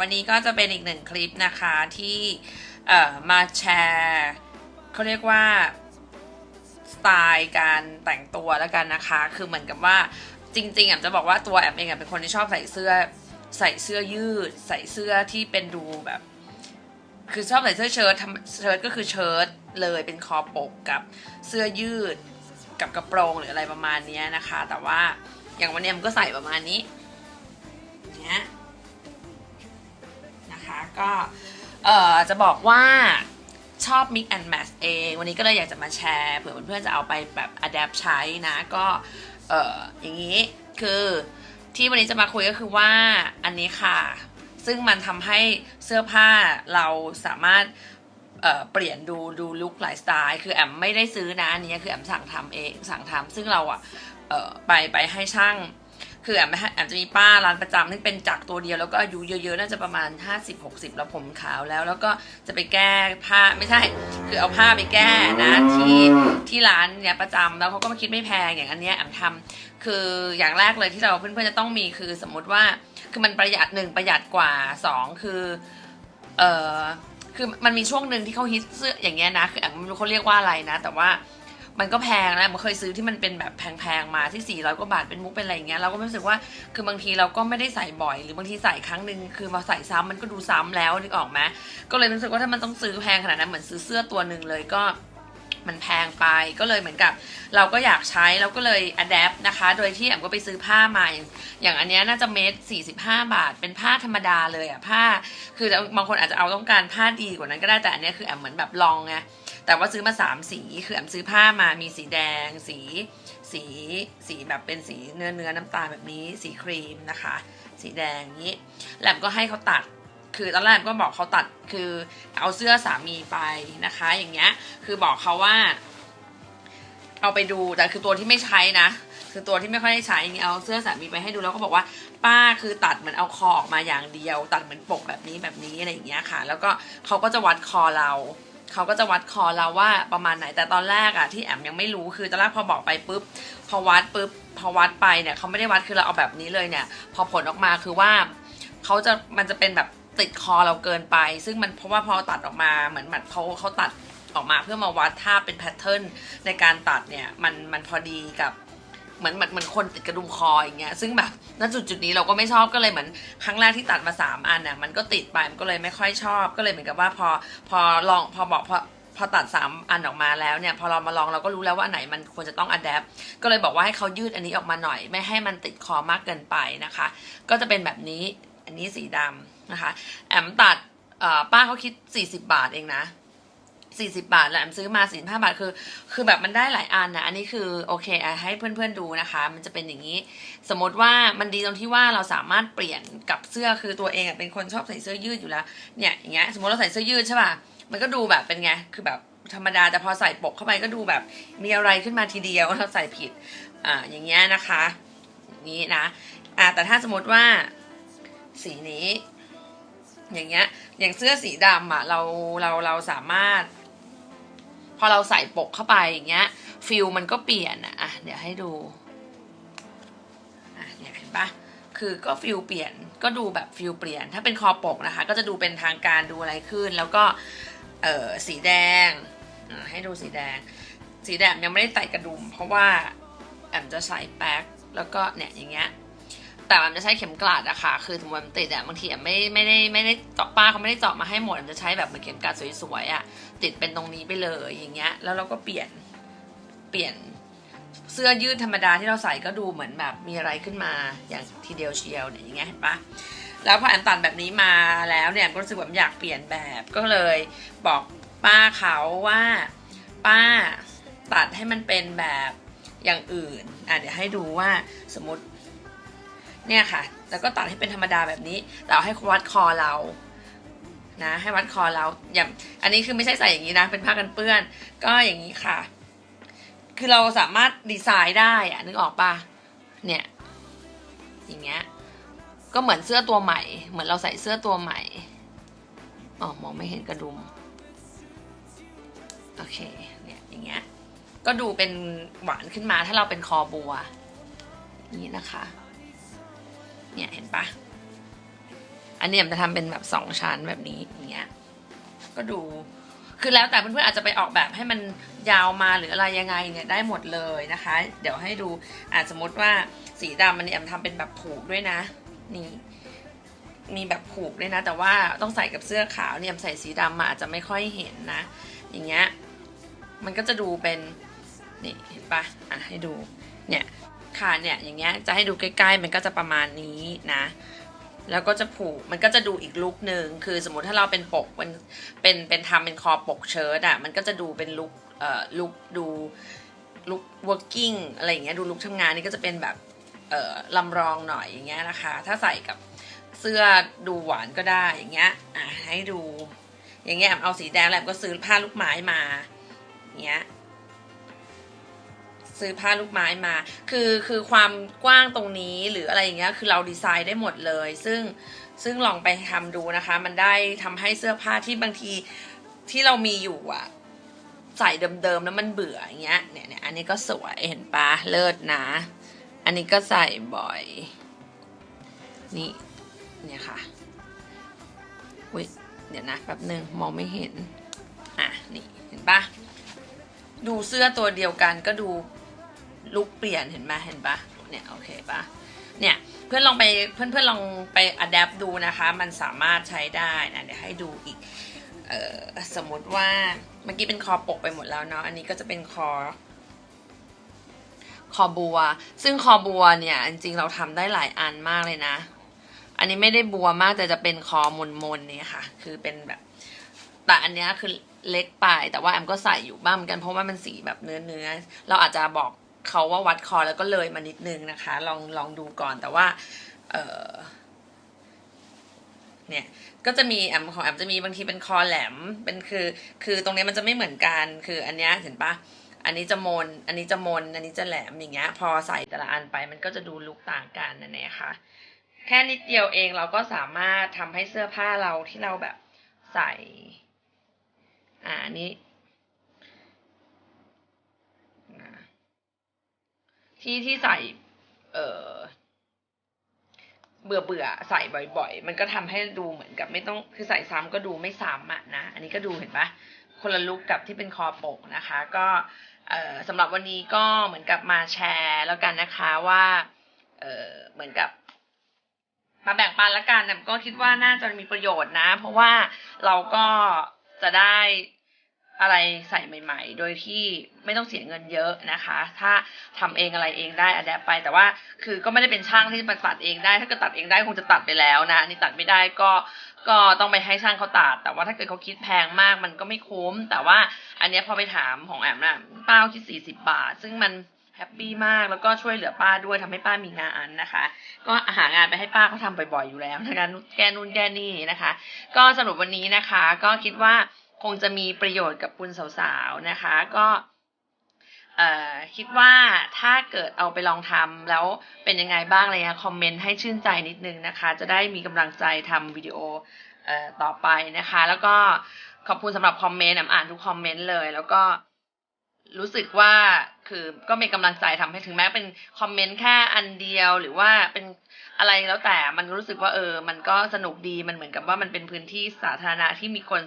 วันนี้ก็จะเป็นอีกหนึ่งคลิปนะคะที่มาแชร์เขาเรียกว่าสไตล์การแต่งตัวแล้วกันนะคะ คือเหมือนกับว่าจริงๆอะจะบอกว่าตัวแอมเองอะเป็นคนที่ชอบใส่เสื้อใส่เสื้อยืด ใส่เสื้อที่เป็นดูแบบ คือชอบใส่เสื้อเชิ้ตทำเชิ้ตก็คือเชิ้ตเลยเป็นคอปกกับเสื้อยืดกับกระโปรงหรืออะไรประมาณนี้นะคะ แต่ว่าอย่างวันนี้ยมันก็ใส่ประมาณนี้เนี้ยนะคะ ก็เอ่อจะบอกว่าชอบ mix and match เอง วันนี้ก็เลยอยากจะมาแชร์เผื่อเพื่อนๆจะเอาไปแบบ adapt ใช้นะก็เอ่ออย่างนี้คือที่วันนี้จะมาคุยก็คือว่าอันนี้ค่ะ ซึ่งมันทำให้เสื้อผ้าเราสามารถเปลี่ยนดูดูลุคหลายสไตล์คือแอมไม่ได้ซื้อนะอันนี้คือแอมสั่งทำเองสั่งทำซึ่งเราอะไปไปให้ช่าง คือแอมแอมจะมีป้าร้านประจำที่เป็นจักตัวเดียวแล้วก็อายุเยอะๆน่าจะประมาณ 50-60 แล้วผมขาวแล้ว แล้วก็จะไปแก้ผ้าไม่ใช่ คือเอาผ้าไปแก้นะที่ที่ร้านเนี่ยประจำแล้วเขาก็มาคิดไม่แพงอย่างอันเนี้ยแอมทำคืออย่างแรกเลยที่เราเพื่อนๆจะต้องมีคือสมมุติว่าคือมันประหยัดหนึ่งประหยัดกว่าสองคือเออคือมันมีช่วงหนึ่งที่เขาฮิตเสื้ออย่างเงี้ยนะคือแอมไม่รู้เขาเรียกว่าอะไรนะ แต่ว่า มันก็แพงนะมันเคยซื้อที่มันเป็นแบบแพงๆมาที่400กว่าบาทเป็นมุกเป็นอะไรอย่างเงี้ยเราก็รู้สึกว่าคือบางทีเราก็ไม่ได้ใส่บ่อย หรือบางทีใส่ครั้งหนึ่งคือมาใส่ซ้ำมันก็ดูซ้ำแล้วนึกออกไหมก็เลยรู้สึกว่าถ้ามันต้องซื้อแพงขนาดนั้นเหมือนซื้อเสื้อตัวหนึ่งเลยก็มันแพงไปก็เลยเหมือนกับ เราก็อยากใช้เราก็เลยอัดแอปนะคะ โดยที่แอมก็ไปซื้อผ้ามาอย่างอย่างอันนี้น่าจะเมตร45 บาท เป็นผ้าธรรมดาเลยอะผ้า คือบางคนอาจจะเอาต้องการผ้าดีกว่านั้นก็ได้แต่อันนี้คือแอมเหมือนแบบลองไง แต่ว่าซื้อมาสามสีคือแอมซื้อผ้ามามีสีแดง สีสีสีแบบเป็นสีเนื้อเนื้อน้ำตาลแบบนี้ สีครีมนะคะ สีแดงนี้แล้วแอมก็ให้เขาตัดคือตอนแรกก็บอกเขาตัดคือเอาเสื้อสามีไปนะคะ อย่างเงี้ยคือบอกเขาว่า เอาไปดูแต่คือตัวที่ไม่ใช้นะคือตัวที่ไม่ค่อยได้ใช้อย่างเงี้ยเอาเสื้อสามีไปให้ดูแล้วก็บอกว่าป้าคือตัดเหมือนเอาคอออกมาอย่างเดียว ตัดเหมือนปกแบบนี้แบบนี้อะไรอย่างเงี้ยค่ะ แล้วก็เขาก็จะวัดคอเรา เขาก็จะวัดคอเราว่าประมาณไหนแต่ตอนแรกอะที่แอมยังไม่รู้คือตอนแรกพอบอกไปปุ๊บพอวัดปุ๊บพอวัดไปเนี่ยเขาไม่ได้วัดคือเราเอาแบบนี้เลยเนี่ย พอผลออกมาคือว่าเขาจะมันจะเป็นแบบติดคอเราเกินไป ซึ่งมันเพราะว่าพอตัดออกมาเหมือนมันเขาเขาตัดออกมาเพื่อมาวัดถ้าเป็นแพทเทิร์นในการตัดเนี่ยมันมันพอดีกับ เหมือนเหมือนเหมือนคนติดกระดุมคออย่างเงี้ยซึ่งแบบณจุดจุดนี้เราก็ไม่ชอบก็เลยเหมือนครั้งแรกที่ตัดมาสามอันน่ะมันก็ติดไปมันก็เลยไม่ค่อยชอบ ก็เลยเหมือนกับว่าพอพอลองพอบอกพอพอตัดสามอันออกมาแล้วเนี่ย พอเรามาลองเราก็รู้แล้วว่าไหนมันควรจะต้องอัดแอปก็เลยบอกว่าให้เขายืดอันนี้ออกมาหน่อย ไม่ให้มันติดคอมากเกินไปนะคะ ก็จะเป็นแบบนี้อันนี้สีดำนะคะ แอมตัดอ่อป้าเขาคิด 40 บาทเองนะ 40บาทแหล้วแอมซื้อมา45บาทคือ คือแบบมันได้หลายอันนะ อันนี้คือโอเคอให้เพื่อนๆดูนะคะ มันจะเป็นอย่างนี้ สมมติว่ามันดีตรงที่ว่าเราสามารถเปลี่ยนกับเสื้อคือตัวเองอะเป็นคนชอบใส่เสื้อยืดอยู่แล้ว เนี่ยอย่างเงี้ยสมมติเราใส่เสื้อยืดใช่ป่ะ มันก็ดูแบบเป็นไง คือแบบธรรมดาแต่พอใส่ปกเข้าไปก็ดูแบบมีอะไรขึ้นมาทีเดียวเราใส่ผิด อ่าอย่างเงี้ยนะคะนี้นะอ่าแต่ถ้าสมมติว่าสีนี้ อย่างเงี้ยอย่างเสื้อสีดำอะเราเราเราสามารถ อเราใส่ปกเข้าไปอย่างเงี้ยฟิลมันก็เปลี่ยนอะอะเดี๋ยวให้ดูอะเนี่ยเห็นปะคือก็ฟิลเปลี่ยนก็ดูแบบฟิลเปลี่ยน ถ้าเป็นคอปกนะคะ ก็จะดูเป็นทางการดูอะไรขึ้น แล้วก็เออสีแดงอะให้ดูสีแดง สีแดงยังไม่ได้ใส่กระดุม เพราะว่าแอมจะใส่แป๊กแล้วก็เนี่ยอย่างเงี้ย แต่มันจะใช้เข็มกลัดอะค่ะ คือสมมติมันติดอะบางทีอะไม่ไม่ได้ไม่ได้เจาะป้าเขาไม่ได้เจาะมาให้หมดมันจะใช้แบบเหมือนเข็มกลัดสวยๆอะติดเป็นตรงนี้ไปเลยอย่างเงี้ย แล้วเราก็เปลี่ยนเปลี่ยนเสื้อยืดธรรมดาที่เราใส่ก็ดูเหมือนแบบมีอะไรขึ้นมาอย่างทีเดียวเชียวเนี่ยอย่างเงี้ยเห็นปะแล้วพอแอนตันแบบนี้มาแล้วเนี่ยก็รู้สึกแบบอยากเปลี่ยนแบบก็เลยบอกป้าเขาว่า ป้าตัดให้มันเป็นแบบอย่างอื่นอะเดี๋ยวให้ดูว่าสมมติ เนี่ยค่ะ แล้วก็ตัดให้เป็นธรรมดาแบบนี้แต่เอาให้วัดคอเรานะให้วัดคอเราอย่างอันนี้คือไม่ใช่ใส่อย่างนี้นะ เป็นผ้ากันเปื้อน ก็อย่างนี้ค่ะ คือเราสามารถดีไซน์ได้อะนึกออกปะเนี่ยอย่างเงี้ยก็เหมือนเสื้อตัวใหม่ เหมือนเราใส่เสื้อตัวใหม่อ๋อมองไม่เห็นกระดุมโอเคเนี่ยอย่างเงี้ยก็ดูเป็นหวานขึ้นมาถ้าเราเป็นคอบัวนี้นะคะ เนี่ยเห็นปะอันนี้แอมจะทำเป็นแบบสองชั้นแบบนี้อย่างเงี้ย ก็ดู คือแล้วแต่เพื่อนๆอาจจะไปออกแบบให้มันยาวมาหรืออะไรยังไงเนี่ยได้หมดเลยนะคะ เดี๋ยวให้ดูอาจสมมติว่าสีดำมันเนี่ยแอมทำเป็นแบบผูกด้วยนะ นี่มีแบบผูกด้วยนะ แต่ว่าต้องใส่กับเสื้อขาวเนี่ยใส่สีดำมาอาจจะไม่ค่อยเห็นนะ อย่างเงี้ยมันก็จะดูเป็นนี่เห็นปะอะให้ดูเนี่ย ค่ะเนี่ยอย่างเงี้ยจะให้ดูใกล้ๆ มันก็จะประมาณนี้นะ แล้วก็จะผูกมันก็จะดูอีกลุคหนึ่งคือสมมติถ้าเราเป็นปกเป็นเป็นเป็นทำเป็นคอปกเชิ้ตอะมันก็จะดูเป็นลุคเอ่อลุคดูลุค working อะไรอย่างเงี้ยดูลุคทำงานนี่ก็จะเป็นแบบเอ่อลำรองหน่อยอย่างเงี้ยนะคะ ถ้าใส่กับเสื้อดูหวานก็ได้อย่างเงี้ยอะให้ดู อย่างเงี้ยเอาสีแดงแล้วก็ซื้อผ้าลูกไม้มาอย่างเงี้ย ซื้อผ้าลูกไม้มา คือคือความกว้างตรงนี้หรืออะไรอย่างเงี้ยคือเราดีไซน์ได้หมดเลย ซึ่งซึ่งลองไปทำดูนะคะ มันได้ทำให้เสื้อผ้าที่บางทีที่เรามีอยู่อะใส่เดิมๆแล้วมันเบื่ออย่างเงี้ยเนี่ยเนี่ยอันนี้ก็สวยเห็นปะเลิศนะ อันนี้ก็ใส่บ่อย นี่เนี่ยค่ะอุ้ยเดี๋ยวนะแป๊บหนึ่งมองไม่เห็น อะนี่เห็นปะดูเสื้อตัวเดียวกันก็ดู ลุกเปลี่ยนเห็นไหมเห็นปะเนี่ยโอเคปะเนี่ยเพื่อนลองไปเพื่อนเพื่อนลองไปอัดแอปดูนะคะ มันสามารถใช้ได้นะเดี๋ยวให้ดูอีกออสมมติว่าเมื่อกี้เป็นคอปกไปหมดแล้วเนาะอันนี้ก็จะเป็นคอ คอบัว ซึ่งคอบัวเนี่ย จริงๆเราทำได้หลายอันมากเลยนะ อันนี้ไม่ได้บัวมากแต่จะเป็นคอมนมนๆเนี่ยค่ะ คือเป็นแบบ แต่อันนี้คือเล็กไปแต่ว่าแอมก็ใส่อยู่บ้างเหมือนกันเพราะว่ามันสีแบบเนื้อเนื้อเราอาจจะบอก เขาว่าวัดคอแล้วก็เลยมานิดนึงนะคะ ลองลองดูก่อนแต่ว่า เออเนี่ยก็จะมีแอมของแอมจะมีบางทีเป็นคอแหลมเป็นคือ คือตรงนี้มันจะไม่เหมือนกันคืออันเนี้ยเห็นปะอันนี้จะมน อันนี้จะมน อันนี้จะแหลมอย่างเงี้ย พอใส่แต่ละอันไปมันก็จะดูลุกต่างกันนะเนี่ยค่ะ แค่นิดเดียวเองเราก็สามารถทำให้เสื้อผ้าเราที่เราแบบใส่ อ่าอันนี้อ่า ที่ที่ใส่ เออเบื่อเบื่อๆใส่บ่อยๆ มันก็ทำให้ดูเหมือนกับไม่ต้องคือใส่ซ้ำก็ดูไม่ซ้ำอะนะ อันนี้ก็ดูเห็นปะคนละลุกกับที่เป็นคอปกนะคะ ก็เออสำหรับวันนี้ก็เหมือนกับมาแชร์แล้วกันนะคะว่าเออเหมือนกับ มาแบ่งปันละกันแต่ก็คิดว่าน่าจะมีประโยชน์นะ เพราะว่าเราก็จะได้ อะไรใส่ใหม่ ๆ โดยที่ไม่ต้องเสียเงินเยอะนะคะ ถ้าทำเองอะไรเองได้อัดแอปไป แต่ว่าคือก็ไม่ได้เป็นช่างที่จะตัดเองได้ ถ้าเกิดตัดเองได้คงจะตัดไปแล้วนะอันนี่ตัดไม่ได้ก็ก็ต้องไปให้ช่างเขาตัด แต่ว่าถ้าเกิดเขาคิดแพงมากมันก็ไม่คุ้ม แต่ว่าอันนี้พอไปถามของแอมนะป้าคิดสี่สิบาท ซึ่งมันแฮปปี้มากแล้วก็ช่วยเหลือป้าด้วยทำให้ป้ามีงานนะคะ ก็หางานไปให้ป้าเขาทำบ่อยๆอยู่แล้วนะคะแกนู่นแกนี่นะคะ ก็สรุปวันนี้นะคะ ก็คิดว่า คงจะมีประโยชน์กับคุณสาวๆนะคะ ก็คิดว่าถ้าเกิดเอาไปลองทำแล้วเป็นยังไงบ้างอะไรเงี้ยคอมเมนต์ให้ชื่นใจนิดนึงนะคะ จะได้มีกำลังใจทำวิดีโออต่อไปนะคะ แล้วก็ขอบคุณสำหรับคอมเมนต์อ่านทุกคอมเมนต์เลย แล้วก็ รู้สึกว่าคือก็มีกำลังใจทำให้ถึงแม้เป็นคอมเมนต์แค่อันเดียวหรือว่าเป็นอะไรแล้วแต่มันรู้สึกว่าเออ มันก็สนุกดีมันเหมือนกับว่ามันเป็นพื้นที่สาธารณะที่มีคน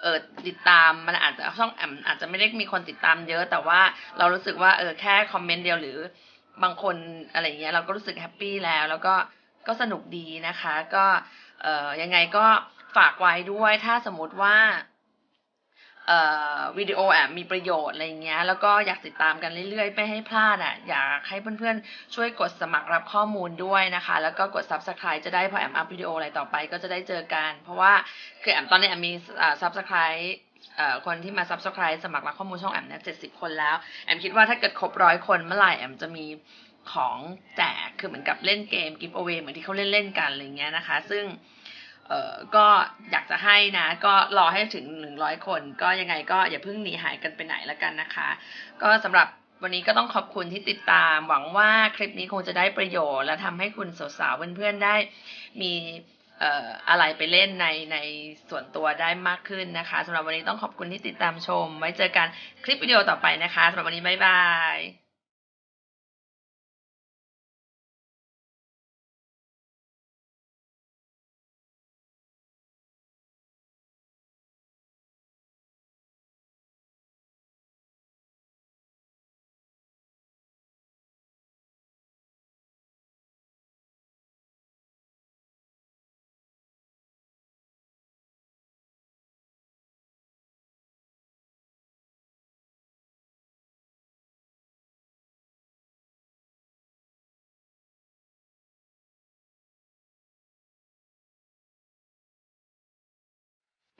เออติดตามมันอาจจะช่องแอมอาจจะไม่ได้มีคนติดตามเยอะ แต่ว่าเรารู้สึกว่าเออแค่คอมเมนต์เดียวหรือบางคนอะไรเงี้ยเราก็รู้สึกแฮปปี้แล้ว แล้วก็ก็สนุกดีนะคะ ก็เออยังไงก็ฝากไว้ด้วยถ้าสมมติว่า วิดีโอแอบมีประโยชน์อะไรเงี้ยแล้วก็อยากติดตามกันเรื่อยๆ ไม่ให้พลาดอะอยากให้เพื่อนๆ ช่วยกดสมัครรับข้อมูลด้วยนะคะ แล้วก็กด subscribe จะได้พอแอมอัพวิดีโออะไรต่อไปก็จะได้เจอกัน เพราะว่าคือแอมตอนนี้แอมมีอ่า subscribe คนที่มา subscribe สมัครรับข้อมูลช่องแอมเนี่ยเจ็ดสิบคนแล้ว แอมคิดว่าถ้าเกิดครบร้อยคนเมื่อไหร่แอมจะมีของแจกคือเหมือนกับเล่นเกม give away เหมือนที่เขาเล่นๆกันอะไรเงี้ยนะคะ ซึ่ง เอ่อก็อยากจะให้นะ ก็รอให้ถึงหนึ่งร้อยคน ก็ยังไงก็อย่าเพิ่งหนีหายกันไปไหนแล้วกันนะคะ ก็สำหรับวันนี้ก็ต้องขอบคุณที่ติดตาม หวังว่าคลิปนี้คงจะได้ประโยชน์ และทำให้คุณสาวๆเพื่อนๆได้มีเอ่ออะไรไปเล่นในในส่วนตัวได้มากขึ้นนะคะสำหรับวันนี้ต้องขอบคุณที่ติดตามชม ไว้เจอกันคลิปวิดีโอต่อไปนะคะสำหรับวันนี้บ๊ายบาย